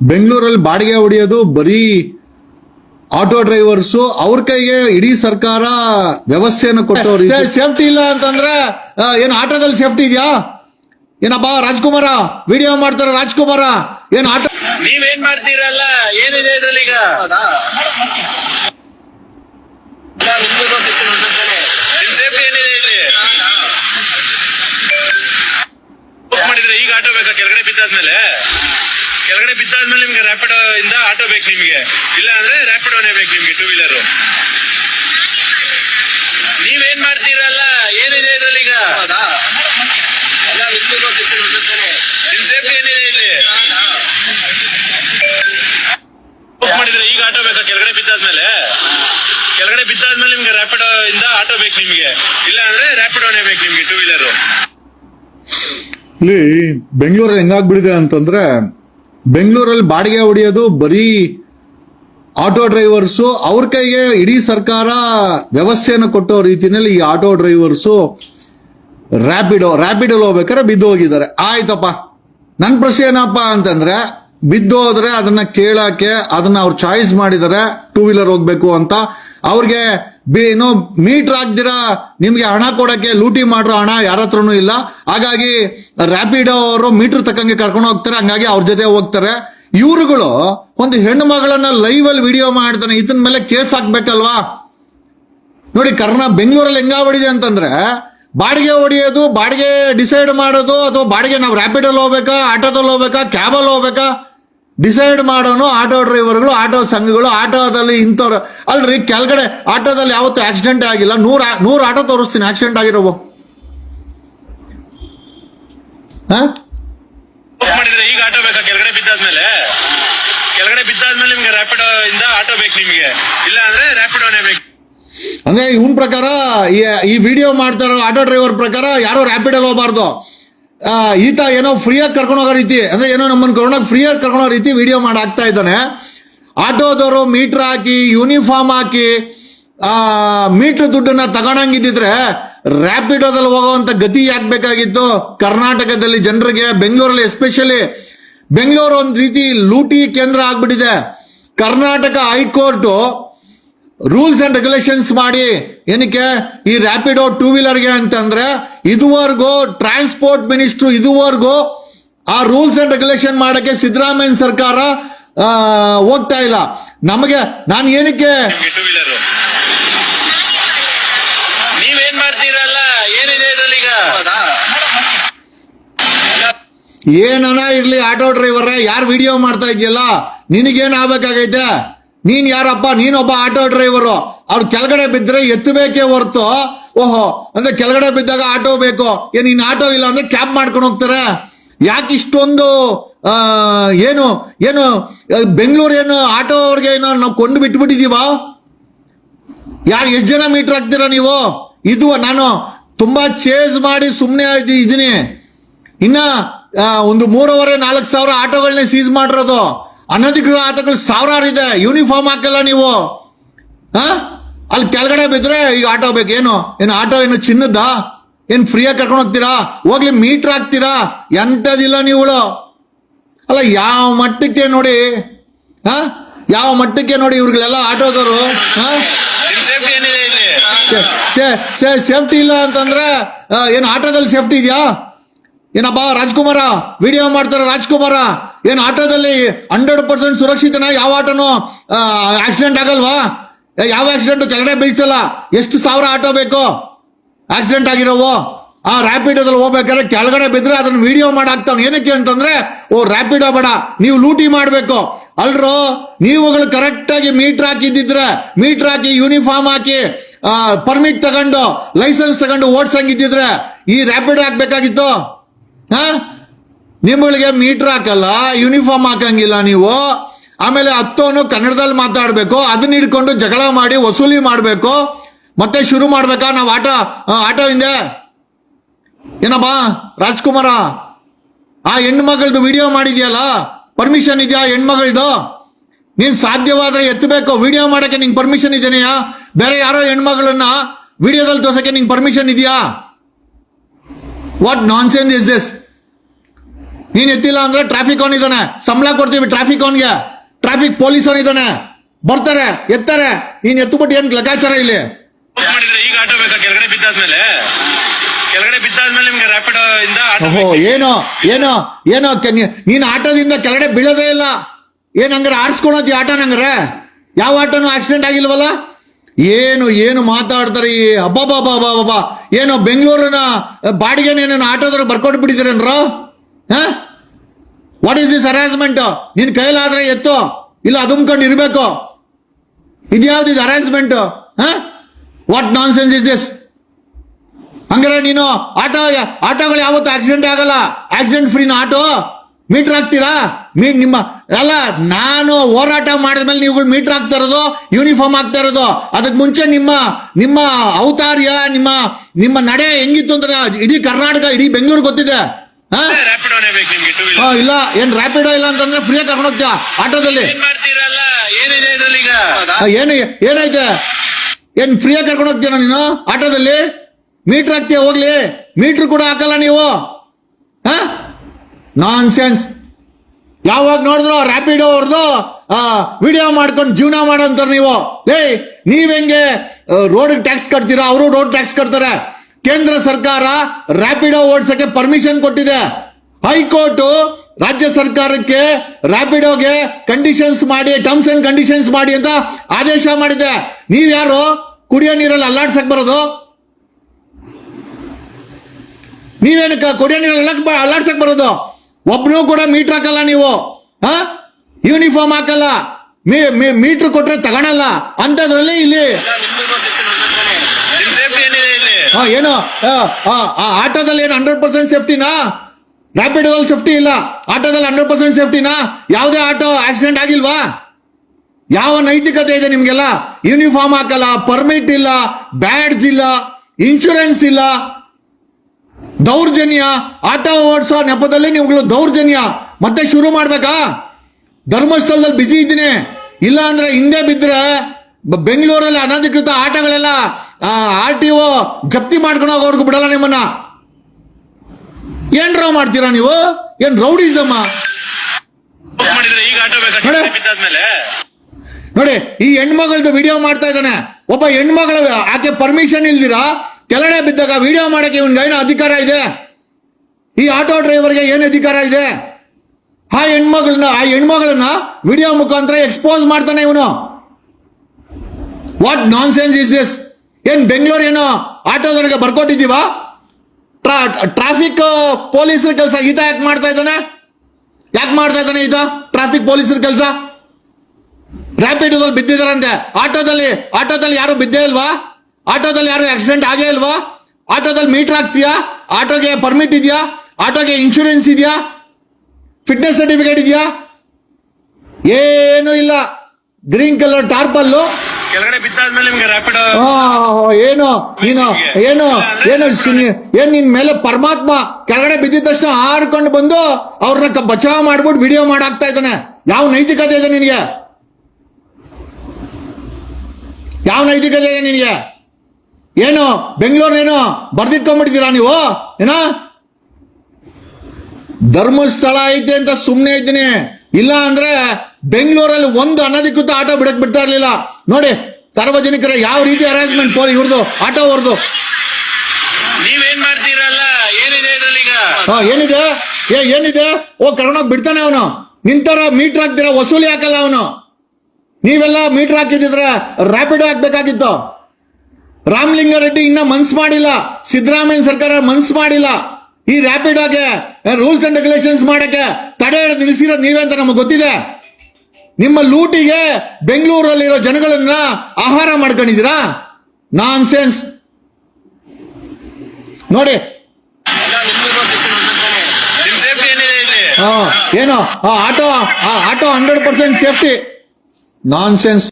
ಬೆಂಗಳೂರಲ್ಲಿ ಬಾಡಿಗೆ ಹೊಡೆಯೋದು ಬರೀ ಆಟೋ ಡ್ರೈವರ್ಸು ಅವ್ರ ಕೈಗೆ ಇಡೀ ಸರ್ಕಾರ ವ್ಯವಸ್ಥೆಯನ್ನು ಕೊಟ್ಟವ್ರು ಸೇಫ್ಟಿ ಇಲ್ಲ ಅಂತಂದ್ರೆ ಏನು ಆಟೋದಲ್ಲಿ ಸೇಫ್ಟಿ ಇದೆಯಾ? ಏನಪ್ಪ ರಾಜ್ಕುಮಾರ? ವಿಡಿಯೋ ಮಾಡ್ತಾರ ರಾಜ್ಕುಮಾರ. ಏನ್ ಆಟೋ ನೀವೇನ್ ಮಾಡ್ತೀರಲ್ಲ? ಏನಿದೆ ಇದ್ರಲ್ಲಿ ಈಗ? ನಿಮ್ ಏನಿದೆ ಇಲ್ಲಿ? ಮಾಡಿದ್ರೆ ಈಗ ಆಟೋ ಬೇಕಾ? ಕೆಳಗಡೆ ಬಿದ್ದಾದ್ಮೇಲೆ? ಕೆಳಗಡೆ ಬಿದ್ದಾದ್ಮೇಲೆ ನಿಮ್ಗೆ ರ್ಯಾಪಿಡೋ ಇಂದ ಆಟೋ ಬೇಕು ನಿಮ್ಗೆ. ಇಲ್ಲ ಅಂದ್ರೆ ರ್ಯಾಪಿಡೋನೇ ಬೇಕು ನಿಮ್ಗೆ ಟೂ ವೀಲರ್ ನೀವೇನ್ ಮಾಡ್ತೀರಲ್ಲ? ಏನಿದೆ ಇದ್ರಲ್ಲಿ ಈಗ? ನಿಮ್ ಸೇಫ್ಟಿ ಏನಿದೆ ಇಲ್ಲಿ? ಬುಕ್ ಮಾಡಿದ್ರೆ ಈಗ ಆಟೋ ಬೇಕಾ? ಕೆಳಗಡೆ ಬಿದ್ದಾದ್ಮೇಲೆ? ಕೆಳಗಡೆ ಬಿದ್ದಾದ್ಮೇಲೆ ನಿಮ್ಗೆ ರ್ಯಾಪಿಡೋ ಇಂದ ಆಟೋ ಬೇಕು ನಿಮ್ಗೆ. ಇಲ್ಲ ಅಂದ್ರೆ ರ್ಯಾಪಿಡೋನೇ ಬೇಕು ನಿಮ್ಗೆ ಟೂ ವೀಲರ್ ಇಲ್ಲಿ ಬೆಂಗಳೂರಲ್ಲಿ ಹೆಂಗಾಗ್ಬಿಡಿದೆ ಅಂತಂದ್ರೆ ಬೆಂಗಳೂರಲ್ಲಿ ಬಾಡಿಗೆ ಹೊಡೆಯೋದು ಬರೀ ಆಟೋ ಡ್ರೈವರ್ಸು. ಅವ್ರ ಕೈಗೆ ಇಡೀ ಸರ್ಕಾರ ವ್ಯವಸ್ಥೆಯನ್ನು ಕೊಟ್ಟೋ ರೀತಿಯಲ್ಲಿ ಈ ಆಟೋ ಡ್ರೈವರ್ಸು ರ್ಯಾಪಿಡೋ ರ್ಯಾಪಿಡಲ್ಲಿ ಹೋಗ್ಬೇಕಾದ್ರೆ ಬಿದ್ದು ಹೋಗಿದ್ದಾರೆ. ಆಯ್ತಪ್ಪ. ನನ್ನ ಪ್ರಶ್ನೆ ಏನಪ್ಪ ಅಂತಂದ್ರೆ, ಬಿದ್ದು ಹೋದ್ರೆ ಅದನ್ನ ಕೇಳಕ್ಕೆ, ಅದನ್ನ ಅವ್ರು ಚಾಯ್ಸ್ ಮಾಡಿದ್ದಾರೆ ಟೂ ವೀಲರ್ ಹೋಗ್ಬೇಕು ಅಂತ. ಅವ್ರಿಗೆ ಏನೋ ಮೀಟರ್ ಆಗ್ದಿರಾ ನಿಮ್ಗೆ ಹಣ ಕೊಡಕ್ಕೆ ಲೂಟಿ ಮಾಡಿರೋ ಹಣ ಯಾರ ಹತ್ರನೂ ಇಲ್ಲ. ಹಾಗಾಗಿ ರ್ಯಾಪಿಡೋ ಅವರು ಮೀಟರ್ ತಕ್ಕಂಗೆ ಕರ್ಕೊಂಡು ಹೋಗ್ತಾರೆ, ಹಂಗಾಗಿ ಅವ್ರ ಜೊತೆ ಹೋಗ್ತಾರೆ. ಇವರುಗಳು ಒಂದು ಹೆಣ್ಣು ಮಗಳನ್ನ ಲೈವ್ ಅಲ್ಲಿ ವಿಡಿಯೋ ಮಾಡ್ತಾನೆ, ಇದನ್ ಮೇಲೆ ಕೇಸ್ ಹಾಕ್ಬೇಕಲ್ವಾ? ನೋಡಿ, ಕರ್ನ ಬೆಂಗಳೂರಲ್ಲಿ ಹೆಂಗಾಗ್ಬಿಡಿದೆ ಅಂತಂದ್ರೆ, ಬಾಡಿಗೆ ಹೊಡಿಯೋದು, ಬಾಡಿಗೆ ಡಿಸೈಡ್ ಮಾಡೋದು, ಅಥವಾ ಬಾಡಿಗೆ ನಾವು ರ್ಯಾಪಿಡಲ್ಲಿ ಹೋಗ್ಬೇಕಾ, ಆಟೋದಲ್ಲಿ ಹೋಗ್ಬೇಕಾ ಕ್ಯಾಬಲ್ಲಿ ಹೋಗ್ಬೇಕಾ ಡಿಸೈಡ್ ಮಾಡೋನು ಆಟೋ ಡ್ರೈವರ್ಗಳು ಆಟೋ ಸಂಘಗಳು ಆಟೋದಲ್ಲಿ ಇಂಥವ್ರು. ಅಲ್ರಿ ಕೆಳಗಡೆ ಆಟೋದಲ್ಲಿ ಯಾವತ್ತೂ ಆಕ್ಸಿಡೆಂಟ್ ಆಗಿಲ್ಲ. ನೂರ ನೂರು ಆಟೋ ತೋರಿಸ್ತೀನಿ ಆಕ್ಸಿಡೆಂಟ್ ಆಗಿರೋವು. ಈಗ ಆಟೋ ಬೇಕಾ? ಕೆಳಗಡೆ ಬಿದ್ದಾದ್ಮೇಲೆ? ಕೆಳಗಡೆ ಬಿದ್ದಾದ್ಮೇಲೆ ನಿಮ್ಗೆ ರ್ಯಾಪಿಡೋ ಇಂದ ಆಟೋ ಬೇಕು ನಿಮಗೆ. ಇಲ್ಲ ಅಂದ್ರೆ ರ್ಯಾಪಿಡೋನೇ ಬೇಕು. ಅಂದ್ರೆ ಇವನ್ ಪ್ರಕಾರ ಈ- ವಿಡಿಯೋ ಮಾಡ್ತಾರೋ ಆಟೋ ಡ್ರೈವರ್ ಪ್ರಕಾರ ಯಾರೋ ರ್ಯಾಪಿಡಲ್ಲಿ ಅಲ್ಲಿ ಆ, ಈತ ಏನೋ ಫ್ರೀಯಾಗಿ ಕರ್ಕೊಂಡು ಹೋಗೋ ರೀತಿ, ಅಂದ್ರೆ ಏನೋ ನಮ್ಮನ್ನು ಕರ್ಕೊಂಡೋಗಿ ಫ್ರೀಯಾಗಿ ಕರ್ಕೊಂಡು ಹೋಗೋ ರೀತಿ ವಿಡಿಯೋ ಮಾಡಿ ಆಗ್ತಾ ಇದ್ದಾನೆ. ಆಟೋದವರು ಮೀಟರ್ ಹಾಕಿ ಯೂನಿಫಾರ್ಮ್ ಹಾಕಿ ಮೀಟರ್ ದುಡ್ಡನ್ನ ತಗೊಂಡಂಗಿದ್ದಿದ್ರೆ ರ್ಯಾಪಿಡೋದಲ್ಲಿ ಹೋಗೋವಂಥ ಗತಿ ಯಾಕೆ ಬೇಕಾಗಿತ್ತು? ಕರ್ನಾಟಕದಲ್ಲಿ ಜನರಿಗೆ, ಬೆಂಗಳೂರಲ್ಲಿ ಎಸ್ಪೆಷಲಿ ಬೆಂಗಳೂರು ಒಂದು ರೀತಿ ಲೂಟಿ ಕೇಂದ್ರ ಆಗ್ಬಿಟ್ಟಿದೆ. Karnataka high court rules and regulations ಮಾಡಿ. ಏನಕ್ಕೆ? ಈ ರ್ಯಾಪಿಡೋ ಟೂ ವೀಲರ್ಗೆ ಅಂತಂದ್ರೆ ಇದುವರೆಗೂ ಟ್ರಾನ್ಸ್ಪೋರ್ಟ್ ಮಿನಿಸ್ಟ್ರು ಇದುವರೆಗೂ ಆ ರೂಲ್ಸ್ ಅಂಡ್ ರೆಗ್ಯುಲೇಷನ್ ಮಾಡಕ್ಕೆ ಸಿದ್ದರಾಮಯ್ಯ ಸರ್ಕಾರ ಹೋಗ್ತಾ ಇಲ್ಲ. ನಮಗೆ ನಾನು ಏನಕ್ಕೆ? ಏನನ ಇರ್ಲಿ ಆಟೋ ಡ್ರೈವರ್ ಯಾರು ವಿಡಿಯೋ ಮಾಡ್ತಾ ಇದೆಯಲ್ಲ? ನಿನಗೇನು ಆಗ್ಬೇಕಾಗೈತೆ? ನೀನ್ ಯಾರಪ್ಪ? ನೀನೊಬ್ಬ ಆಟೋ ಡ್ರೈವರು. ಅವ್ರು ಕೆಳಗಡೆ ಬಿದ್ದರೆ ಎತ್ತಬೇಕೇ ಹೊರತು. ಓಹೋ, ಅಂದ್ರೆ ಕೆಳಗಡೆ ಬಿದ್ದಾಗ ಆಟೋ ಬೇಕು. ಏನ್ ಇನ್ ಆಟೋ ಇಲ್ಲ ಅಂದ್ರೆ ಕ್ಯಾಬ್ ಮಾಡ್ಕೊಂಡು ಹೋಗ್ತಾರೆ. ಯಾಕೆ ಇಷ್ಟೊಂದು ಏನು ಏನು ಬೆಂಗಳೂರು ಏನು ಆಟೋ ಅವ್ರಿಗೆ ಏನೋ ನಾವು ಕೊಂಡು ಬಿಟ್ಬಿಟ್ಟಿದೀವ? ಯಾರು, ಎಷ್ಟು ಜನ ಮೀಟರ್ ಹಾಕ್ತೀರಾ ನೀವು? ಇದು ನಾನು ತುಂಬಾ ಚೇಸ್ ಮಾಡಿ ಸುಮ್ಮನೆ ಇದ್ದೀನಿ ಇನ್ನ ಒಂದು ಮೂರುವರೆ, ನಾಲ್ಕು ಸಾವಿರ ಆಟೋಗಳನ್ನೇ ಸೀಸ್ ಮಾಡಿರೋದು. ಅನಧಿಕೃತ ಆಟಗಳು ಸಾವಿರಾರು ಇದೆ. ಯೂನಿಫಾರ್ಮ್ ಹಾಕಲ್ಲ ನೀವು. ಹಾ ಅಲ್ಲಿ ಕೆಳಗಡೆ ಬಿದ್ರೆ ಈಗ ಆಟೋ ಬೇಕು. ಏನು? ಏನು ಆಟೋ ಏನು ಚಿನ್ನದ? ಏನು ಫ್ರೀಯಾಗಿ ಕರ್ಕೊಂಡು ಹೋಗ್ತೀರಾ? ಹೋಗ್ಲಿ ಮೀಟರ್ ಹಾಕ್ತೀರಾ? ಎಂಥದಿಲ್ಲ ನೀವುಗಳು ಅಲ್ಲ ಯಾವ ಮಟ್ಟಕ್ಕೆ ನೋಡಿ? ಹಾ ಯಾವ ಮಟ್ಟಕ್ಕೆ ನೋಡಿ ಇವ್ರಿಗೆಲ್ಲ ಆಟೋದವರು? ಹಾ ಸೇಫ್ಟಿ ಇಲ್ಲಿ? ಸೇಫ್ಟಿ ಇಲ್ಲ ಅಂತಂದ್ರೆ ಏನು ಆಟೋದಲ್ಲಿ ಸೇಫ್ಟಿ ಇದೆಯಾ? ಏನಪ್ಪ ರಾಜ್ಕುಮಾರ? ವಿಡಿಯೋ ಮಾಡ್ತಾರೆ ರಾಜ್ಕುಮಾರ. ಏನು ಆಟೋದಲ್ಲಿ ಹಂಡ್ರೆಡ್ ಪರ್ಸೆಂಟ್ ಸುರಕ್ಷಿತನ? ಯಾವ ಆಟೋನು ಆಕ್ಸಿಡೆಂಟ್ ಆಗಲ್ವಾ? ಯಾವ ಆಕ್ಸಿಡೆಂಟ್ ಕೆಳಗಡೆ ಬೀಳ್ಸಲ್ಲ. ಎಷ್ಟು ಸಾವಿರ ಆಟೋ ಬೇಕು? ಆಕ್ಸಿಡೆಂಟ್ ಆಗಿರೋವು. ಆ ರ್ಯಾಪಿಡೋದಲ್ಲಿ ಹೋಗ್ಬೇಕಾದ್ರೆ ಕೆಳಗಡೆ ಬಿದ್ರೆ ಅದನ್ನ ವಿಡಿಯೋ ಮಾಡಿ ಹಾಕ್ತಾವ್ ಏನಕ್ಕೆ ಅಂತಂದ್ರೆ, ಓ ರ್ಯಾಪಿಡೋ ಬೇಡ. ನೀವು ಲೂಟಿ ಮಾಡಬೇಕು. ಅಲ್ರೋ, ನೀವುಗಳು ಕರೆಕ್ಟಾಗಿ ಮೀಟ್ರ್ ಹಾಕಿದ್ದಿದ್ರೆ ಮೀಟರ್ ಹಾಕಿ ಯೂನಿಫಾರ್ಮ್ ಹಾಕಿ ಪರ್ಮಿಟ್ ತಗೊಂಡು ಲೈಸೆನ್ಸ್ ತಗೊಂಡು ಓಡ್ಸಂಗಿದ್ದಿದ್ರೆ, ಈ ರ್ಯಾಪಿಡ್ ಹಾಕ್ಬೇಕಾಗಿತ್ತು? ಹಾ? ನಿಮ್ಮಗಳಿಗೆ ಮೀಟರ್ ಹಾಕಲ್ಲ ಯೂನಿಫಾರ್ಮ್ ಹಾಕಂಗಿಲ್ಲ ನೀವು. ಆಮೇಲೆ ಹತ್ತೋನು ಕನ್ನಡದಲ್ಲಿ ಮಾತಾಡಬೇಕು, ಅದನ್ನ ಹಿಡ್ಕೊಂಡು ಜಗಳ ಮಾಡಿ, ವಸೂಲಿ ಮಾಡಬೇಕು. ಮತ್ತೆ ಶುರು ಮಾಡ್ಬೇಕಾ? ನಾವು ಆಟೋ ಆಟೋ ಹಿಂದೆ. ಏನಪ್ಪ? ರಾಜ್ಕುಮಾರ, ಆ ಹೆಣ್ಮಗಳದು ವಿಡಿಯೋ ಮಾಡಿದ್ಯಲ್ಲ? ಪರ್ಮಿಷನ್ ಇದೆಯಾ ಹೆಣ್ಮಗಳದು? ನೀನು ಸಾಧ್ಯವಾದ್ರೆ ಎತ್ತಬೇಕು ವಿಡಿಯೋ ಮಾಡಕ್ಕೆ ನಿಂಗೆ ಪರ್ಮಿಷನ್ ಇದೆಯಾ? ಬೇರೆ ಯಾರೋ ಹೆಣ್ಮಗಳನ್ನ ವಿಡಿಯೋದಲ್ಲಿ ತೋರ್ಸಕ್ಕೆ ನಿಂಗೆ ಪರ್ಮಿಷನ್ ಇದೆಯಾ? What nonsense is this ನೀನ್ ಎತ್ತಿಲ್ಲ ಅಂದ್ರೆ ಟ್ರಾಫಿಕ್ ಅವನ್ ಇದ್ದಾನೆ. ಸಂಬಳ ಕೊಡ್ತೀವಿ ಟ್ರಾಫಿಕ್ ಅವನ್ಗೆ ಟ್ರಾಫಿಕ್ ಪೊಲೀಸ್ ಅವನ್ ಇದ್ದಾನೆ. ಬರ್ತಾರೆ ಎತ್ತಾರೆ. ನೀನ್ ಎತ್ತುಬಿಟ್ಟು ಏನ್ ಲೆಕ್ಕಾಚಾರ ಇಲ್ಲಿ? ಈಗ ಆಟೋ ಬೇಕಾ? ಕೆಳಗಡೆ ಬಿದ್ದಾದ್ಮೇಲೆ? ಕೆಳಗಡೆ ಬಿದ್ದಾದ್ಮೇಲೆ ನಿಮ್ಗೆ ರ್ಯಾಪಿಡ್ ಇಂದ ಓಹೋ ಏನೋ ಏನೋ ಏನೋ ನೀನ್ ಆಟೋದಿಂದ ಕೆಳಗಡೆ ಬೀಳೋದೇ ಇಲ್ಲ. ಏನ್ ಹಂಗಾರೆ ಆಡ್ಸ್ಕೊಳತಿ ಆಟೋ ನಂಗ್ರೆ ಯಾವ ಆಟೋನು ಆಕ್ಸಿಡೆಂಟ್ ಆಗಿಲ್ವಲ್ಲ? ಏನು ಏನು ಮಾತಾಡ್ತಾರೆ ಈ ಅಬ್ಬಬ್ಬಬ್ಬಬ್ಬ ಏನೋ ಬೆಂಗಳೂರಿನ ಬಾಡಿಗೆನೇನೇನು ಆಟೋದವ್ರು ಬರ್ಕೊಟ್ಟು ಬಿಟ್ಟಿದ್ದೀರೇನ್ರೋ ಹಾ? ವಾಟ್ ಈಸ್ ದಿಸ್ ಅರೇಂಜ್ಮೆಂಟ್ ನಿನ್ ಕೈಲಾದ್ರೆ ಎತ್ತು. ಇಲ್ಲ ಅದುಮ್ಕೊಂಡು ಇರಬೇಕು. ಇದ್ಯಾವ್ದು ಇದು arrangement what nonsense is this ಹಂಗಾರೆ ನೀನು ಆಟೋ, ಆಟೋಗಳು ಯಾವತ್ತು ಆಕ್ಸಿಡೆಂಟ್ ಆಗಲ್ಲ. ಆಕ್ಸಿಡೆಂಟ್ ಫ್ರೀನ ಆಟೋ. ಮೀಟರ್ ಹಾಕ್ತೀರಾ? ಮೀ ನಿಮ್ಮ ಅಲ್ಲ, ನಾನು ಹೋರಾಟ ಮಾಡಿದ್ಮೇಲೆ ನೀವುಗಳು ಮೀಟರ್ ಹಾಕ್ತಾ ಇರೋದು ಯೂನಿಫಾರ್ಮ್ ಹಾಕ್ತಾ ಇರೋದು. ಅದಕ್ಕೆ ಮುಂಚೆ ನಿಮ್ಮ ನಿಮ್ಮ ಔತಾರ್ಯ ನಿಮ್ಮ ನಿಮ್ಮ ನಡೆ ಹೆಂಗಿತ್ತು ಅಂದ್ರೆ ಇಡೀ ಕರ್ನಾಟಕ, ಇಡೀ ಬೆಂಗಳೂರು ಗೊತ್ತಿದೆ. ಹಾ? ಇಲ್ಲ ಏನ್ ರ್ಯಾಪಿಡೋ ಇಲ್ಲ ಅಂತಂದ್ರೆ ಫ್ರೀ ಕರ್ಕೊಂಡು ಹೋಗ್ತೀಯ? ಆಟೋದಲ್ಲಿ? ಏನ್ ಏನೈತೆ ಏನ್ ಫ್ರೀಯಾಗಿ ಕರ್ಕೊಂಡು ಹೋಗ್ತೀಯಾ ನೀನು? ಆಟೋದಲ್ಲಿ? ಮೀಟರ್ ಹಾಕ್ತೀಯ? ಹೋಗ್ಲಿ. ಮೀಟರ್ ಕೂಡ ಹಾಕಲ್ಲ ನೀವು. ನಾನ್ ಸೆನ್ಸ್ ಯಾವಾಗ ನೋಡಿದ್ರು ರ್ಯಾಪಿಡೋ ಅವ್ರದ್ದು ವಿಡಿಯೋ ಮಾಡ್ಕೊಂಡು ಜೀವನ ಮಾಡೋಂತಾರೆ ನೀವು. ಏಯ್ ನೀವ್ ಹೆಂಗೆ ರೋಡ್ ಟ್ಯಾಕ್ಸ್ ಕಟ್ತೀರಾ? ಅವರು ರೋಡ್ ಟ್ಯಾಕ್ಸ್ ಕಟ್ತಾರೆ. ಕೇಂದ್ರ ಸರ್ಕಾರ ರ್ಯಾಪಿಡೋ ಓಡಿಸಕ್ಕೆ ಪರ್ಮಿಷನ್ ಕೊಟ್ಟಿದೆ. ಹೈಕೋರ್ಟ್ ರಾಜ್ಯ ಸರ್ಕಾರಕ್ಕೆ ರ್ಯಾಪಿಡೋಗೆ ಕಂಡೀಷನ್ಸ್ ಮಾಡಿ ಟರ್ಮ್ಸ್ ಅಂಡ್ ಕಂಡೀಷನ್ಸ್ ಮಾಡಿ ಅಂತ ಆದೇಶ ಮಾಡಿದೆ. ನೀವ್ಯಾರು ಕುಡಿಯೋ ನೀರಲ್ಲಿ ಅಲ್ಲಾಡ್ಸಕ್ ಬರೋದು? ನೀವೇನಕ್ಕ ಕುಡಿಯೋ ನೀರಲ್ಲಿ ಅಲ್ಲಾಡ್ಸಕ್ ಬರೋದು? ಒಬ್ನು ಕೂಡ ಮೀಟರ್ ಹಾಕಲ್ಲ ನೀವು. ಹಾ? ಯೂನಿಫಾರ್ಮ್ ಹಾಕಲ್ಲ. ಮೀಟರ್ ಕೊಟ್ರೆ ತಗೊಳಲ್ಲ. ಅಂತದ್ರಲ್ಲಿ ಇಲ್ಲಿ ನಿಮ್ ಸೇಫ್ಟಿ ಏನಿದೆ ಇಲ್ಲಿ ಆ, ಏನು? ಆಟೋದಲ್ಲಿ ಏನು ಹಂಡ್ರೆಡ್ ಪರ್ಸೆಂಟ್ ಸೇಫ್ಟಿನಾ ರ್ಯಾಪಿಡೋದಲ್ಲಿ ಸೇಫ್ಟಿ ಇಲ್ಲ. ಆಟೋದಲ್ಲಿ ಹಂಡ್ರೆಡ್ ಪರ್ಸೆಂಟ್ ಸೇಫ್ಟಿನಾ ಯಾವುದೇ ಆಟೋ ಆಕ್ಸಿಡೆಂಟ್ ಆಗಿಲ್ವಾ? ಯಾವ ನೈತಿಕತೆ ಇದೆ ನಿಮ್ಗೆಲ್ಲ? ಯೂನಿಫಾರ್ಮ್ ಹಾಕಲ್ಲ ಪರ್ಮಿಟ್ ಇಲ್ಲ ಬ್ಯಾಡ್ಸ್ ಇಲ್ಲ ಇನ್ಶೂರೆನ್ಸ್ ಇಲ್ಲ. ದೌರ್ಜನ್ಯ. ಆಟೋ ಓಡಿಸೋ ನೆಪದಲ್ಲಿ ನೀವುಗಳು ದೌರ್ಜನ್ಯ. ಮತ್ತೆ ಶುರು ಮಾಡ್ಬೇಕಾ? ಧರ್ಮಸ್ಥಳದಲ್ಲಿ ಬಿಸಿ ಇದ್ದೀನಿ. ಇಲ್ಲ ಅಂದ್ರೆ ಹಿಂದೆ ಬಿದ್ದರೆ ಬೆಂಗಳೂರಲ್ಲಿ ಅನಧಿಕೃತ ಆಟಗಳೆಲ್ಲ ಆರ್ ಟಿ ಒ ಜಪ್ತಿ ಮಾಡ್ಕೊಂಡು ಹೋಗೋರ್ಗು ಬಿಡಲ್ಲ ನಿಮ್ಮನ್ನ. ಏನ್ರ ಮಾಡ್ತೀರಾ ನೀವು? ಏನ್ ರೌಡಿಸಮ್ಮ ನೋಡಿ. ಈ ಹೆಣ್ಮಗಳದ್ದು ವಿಡಿಯೋ ಮಾಡ್ತಾ ಇದ್ದಾನೆ. ಒಬ್ಬ ಹೆಣ್ಮಗಳ ಆಕೆ ಪರ್ಮಿಷನ್ ಇಲ್ದಿರಾ? ಕೆಳಗಡೆ ಬಿದ್ದಾಗ ವಿಡಿಯೋ ಮಾಡಕ್ಕೆ ಇವನ್ಗೆ ಏನೋ ಅಧಿಕಾರ ಇದೆ? ಈ ಆಟೋ ಡ್ರೈವರ್ಗೆ ಏನು ಅಧಿಕಾರ ಇದೆ? ಆ ಹೆಣ್ಮಗಳನ್ನ ಆ ಹೆಣ್ಮಗಳನ್ನ ವಿಡಿಯೋ ಮುಖಾಂತರ ಎಕ್ಸ್ಪೋಸ್ ಮಾಡ್ತಾನೆ ಇವನು. What nonsense is this ಏನ್ ಬೆಂಗಳೂರು ಏನು ಆಟೋದೊಳಗೆ ಬರ್ಕೊಟ್ಟಿದ್ದೀವಾ? ಟ್ರಾ, ಟ್ರಾಫಿಕ್ ಪೊಲೀಸರ ಕೆಲಸ ಈತ ಯಾಕೆ ಮಾಡ್ತಾ ಇದ್ದಾನೆ? ಯಾಕೆ ಮಾಡ್ತಾ ಇದ್ದಾನೆ ಈತ? ಟ್ರಾಫಿಕ್ ಪೊಲೀಸರ ಕೆಲಸ? ರ್ಯಾಪಿಡೋದಲ್ಲಿ ಬಿದ್ದಿದಾರಂತೆ ಆಟೋದಲ್ಲಿ ಆಟೋದಲ್ಲಿ ಯಾರು ಬಿದ್ದೇ ಇಲ್ವಾ? ಆಟೋದಲ್ಲಿ ಯಾರು ಆಕ್ಸಿಡೆಂಟ್ ಆಗೇ ಇಲ್ವಾ? ಆಟೋದಲ್ಲಿ ಮೀಟರ್ ಹಾಕ್ತೀಯಾ? ಆಟೋಗೆ ಪರ್ಮಿಟ್ ಇದೆಯಾ? ಆಟೋಗೆ ಇನ್ಶೂರೆನ್ಸ್ ಇದೆಯಾ? ಫಿಟ್ನೆಸ್ ಸರ್ಟಿಫಿಕೇಟ್ ಇದೆಯಾ? ಏನೂ ಇಲ್ಲ. ಗ್ರೀನ್ ಕಲರ್ ಟಾರ್ಪಲ್ಲು. ಕೆಳಗಡೆ ರ್ಯಾಪಿಡ್ ಏನು? ನೀನು, ಏನು? ಏನು ಏನ್ ನಿನ್ ಮೇಲೆ ಪರಮಾತ್ಮ ಕೆಳಗಡೆ ಬಿದ್ದಿದ ತಕ್ಷಣ ಹಾರ್ಕೊಂಡು ಬಂದು ಅವ್ರನ್ನ ಬಚಾವ್ ಮಾಡ್ಬಿಟ್ಟು ವಿಡಿಯೋ ಮಾಡಾಕ್ತಾ ಇದ್ದಾನೆ. ಯಾವ ನೈತಿಕತೆ ಇದೆ ನಿನಗೆ? ಯಾವ ನೈತಿಕತೆ ಇದೆ ನಿನಗೆ? ಏನು? ಬೆಂಗಳೂರ್ನೇನು ಬರ್ದಿಟ್ಕೊಂಡ್ಬಿಟ್ಟಿದ್ದೀರಾ ನೀವು? ಏನ? ಧರ್ಮಸ್ಥಳ ಐತೆ ಅಂತ ಸುಮ್ಮನೆ ಇದ್ದೀನಿ. ಇಲ್ಲ ಅಂದ್ರೆ ಬೆಂಗಳೂರಲ್ಲಿ ಒಂದು ಅನಧಿಕೃತ ಆಟೋ ಬಿಡಕ್ ಬಿಡ್ತಾ ಇರ್ಲಿಲ್ಲ. ನೋಡಿ ಸಾರ್ವಜನಿಕರ ಯಾವ ರೀತಿ ಅರೇಂಜ್ಮೆಂಟ್ ಪೋಲಿ ಇವ್ರದು ಆಟೋ ಅವ್ರದ್ದು ನೀವೇನ್ ಮಾಡ್ತೀರಲ್ಲ? ಏನಿದೆ ಇದ್ರಲ್ಲಿ ಈಗ ಹಾ ಏನಿದೆ? ಏ ಏನಿದೆ? ಓ ಕರ್ಕೊಂಡೋಗಿ ಬಿಡ್ತಾನೆ ಅವನು. ನಿಂತರ ಮೀಟರ್ ಹಾಕ್ತೀರ? ವಸೂಲಿ ಹಾಕಲ್ಲ ಅವನು. ನೀವೆಲ್ಲ ಮೀಟರ್ ಹಾಕಿದ್ರೆ ರ್ಯಾಪಿಡ್ ಹಾಕ್ಬೇಕಾಗಿತ್ತು. ರಾಮಲಿಂಗಾರೆಡ್ಡಿ ಇನ್ನ ಮನ್ಸ್ ಮಾಡಿಲ್ಲ. ಸಿದ್ದರಾಮಯ್ಯ ಸರ್ಕಾರ ಮನ್ಸ್ ಮಾಡಿಲ್ಲ. ಈ ರ್ಯಾಪಿಡೋಗೆ ರೂಲ್ಸ್ ಅಂಡ್ ರೆಗ್ಯುಲೇಷನ್ಸ್ ಮಾಡಕ್ಕೆ ತಡೆ ಹಿಡಿದು ನಿಲ್ಲಿಸಿರೋದು ನೀವೇ ಅಂತ ನಮಗೆ ಗೊತ್ತಿದೆ. ನಿಮ್ಮ ಲೂಟಿಗೆ ಬೆಂಗಳೂರಲ್ಲಿರೋ ಜನಗಳನ್ನ ಆಹಾರ ಮಾಡ್ಕೊಂಡಿದ್ದೀರಾ? ನಾನ್ ಸೆನ್ಸ್ ನೋಡಿ ಏನು? Auto auto hundred percent safety. Nonsense